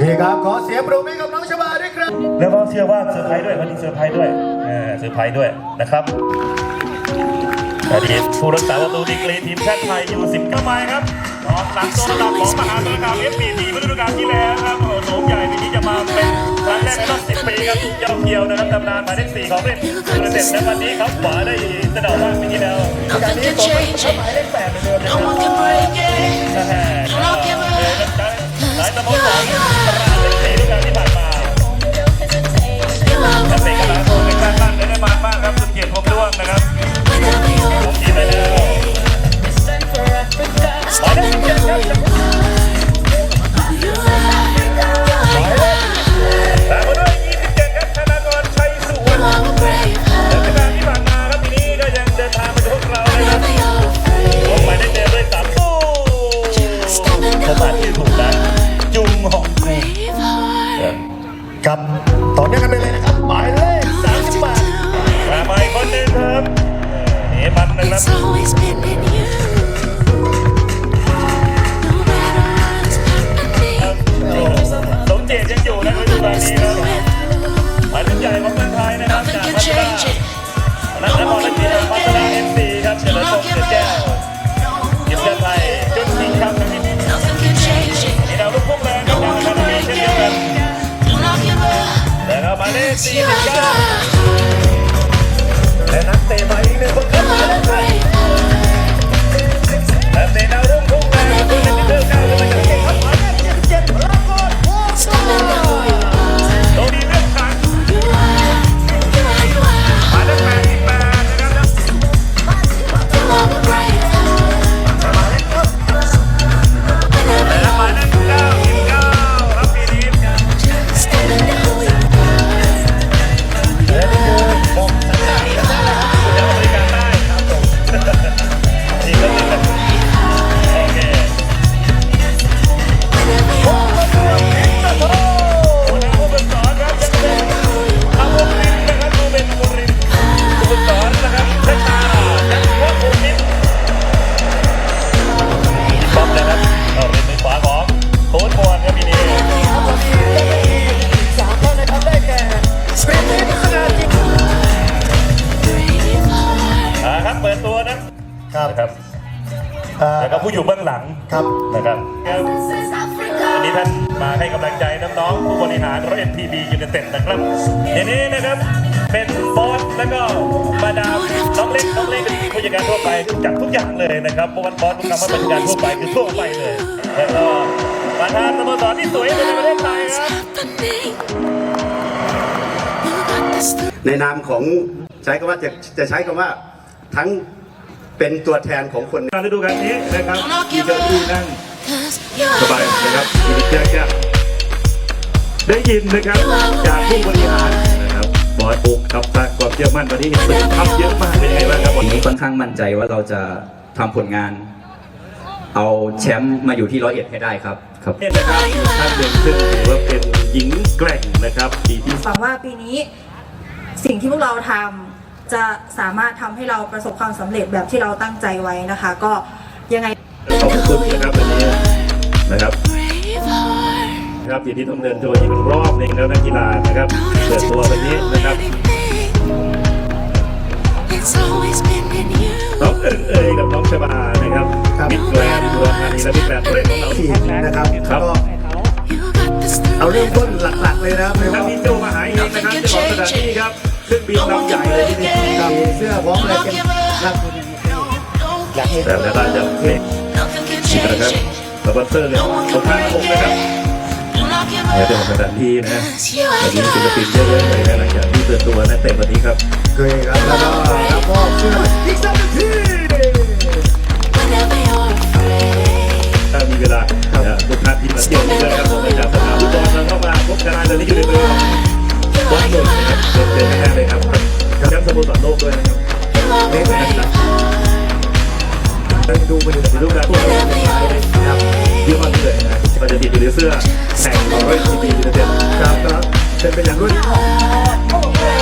เคครับ ขอเสียงปรบมือให้กับน้องชบาด้วยครับ แล้วก็เชื่อว่าเซอร์ไพรส์ด้วยวันนี้เซอร์ไพรส์ด้วยเออเซอร์ไพรส์ด้วยนะครับอดีตผู้รักษาประตูดีกรีทีมชาติไทยอยู่10กไม้ครับกองหลังตัวระดับของมหาสารคามเอฟบีทีฤดูกาลที่แล้วครับโอ้โหโหมใหญ่ปีนี้จะมาเป็นครั้งแรกในรอบ10ปีครับยาวเกียวนะครับตำนานหมายเลขสี่ของเล่นยูไนเต็ดในวันนี้เขาขวาได้สะเดาว่าปีที่แล้ว Nothing can change it. หมายเลขแปดเหมือนเดิมนะค No รับ ครับ ต่อเนื่องกันไปเลยนะครับ หมายเลข Don't have to 38 do. มาใหม่คนหนึ่งครับเอ๋มันนะครับ เราหมายเอ่าแล้วก็ผู้อยู่เบื้องหลังครับนะครับ This is วันนี้ Africa. ท่านมาให้กำลังใจน้องๆผู้บริหารรถ NPB ยูเนเต็ดนะครับทีนี้นะครับเป็นบอสแล้วก็มาดามน้องเล็กน้องเล็กเป็นผู้จัดการทั่วไปจัดทุกอย่างเลยนะครับบอสบอสทุกคำว่าผู้จัดการทั่วไปคือทั่วไปเลยแล้วก็ประธานสโมสรที่สวยที่สุดในประเทศไทยครับ Happening. You got this through. ในนามของใช้คำว่าจะจะใช้คำว่าทั้ง เป็นตัวแทนของคนการฤดูกาลนี้นะครับมีเก้าอี้นั่ง Cause you're สบายนะครับมีแจ๊กแจ๊กได้ยินนะครับจากผู้บริหารนะครับบอสปุ๊กครับสร้างความเชื่อมั่นวันนี้เห็นตึกทับเยอะมากเป็นยังไงบ้างครับวันนี้ค่อนข้างมั่นใจว่าเราจะทำผลงาน เอาแชมป์มาอยู่ที่ร้อยเอ็ดให้ได้ครับครับเนี่ยนะครับท่านหนึ่งซึ่งถือว่าเป็นหญิงแกร่งนะครับดีที่หวังว่าปีนี้สิ่งที่พวกเราทำ จะสามารถทำให้เราประสบความสำเร็จแบบที่เราตั้งใจไว้นะคะ ก็ยังไง ขอบคุณนะครับวันนี้นะครับ brave heart. ครับอย่างที่ต้องเดินโดยอีกรอบหนึงแล้วนักกีฬานะครับ Don't เปิด have ตัว to วันนี้ do นะครับ anything. It's always been in you. น้องเอิงเอยกับน้องชบานะครับครับ มิตรแกรนด์รวมธานีและมิตรแกรนด์เล่นของเรา ทีมนะครับครับ ก็ You got this through. เอาเริ่มต้นหลักๆเลยนะครับท่านที่โจมาหาเองนะครับเจ้าของสถานที่ครับ ซึ่งบินลำใหญ่เลยที่นี่กับเสื้อพร้อมเลยเป็นนักบุญอยากเห็นแต่แล้วก็จะเพลงนะครับสปอนเซอร์เนี่ยตรงข้างผมนะครับเดี๋ยวจะมา up. ของสถานที่นะวันนี้ศิลปินเยอะแยะเลยนะหลังจากที่เปิดตัวนักเตะวันนี้ครับเคยครับแล้วก็รับมอบเสื้อ ดูไปดูในรูปการณ์พวกเรา Whenever you're ครับยี่ห้อนี้เลยนะเราจะติดอยู่ในเสื้อแข่งของร้อยทีปียูเนเต็ดครับก็เป็นไปอย่างรวดเร็ว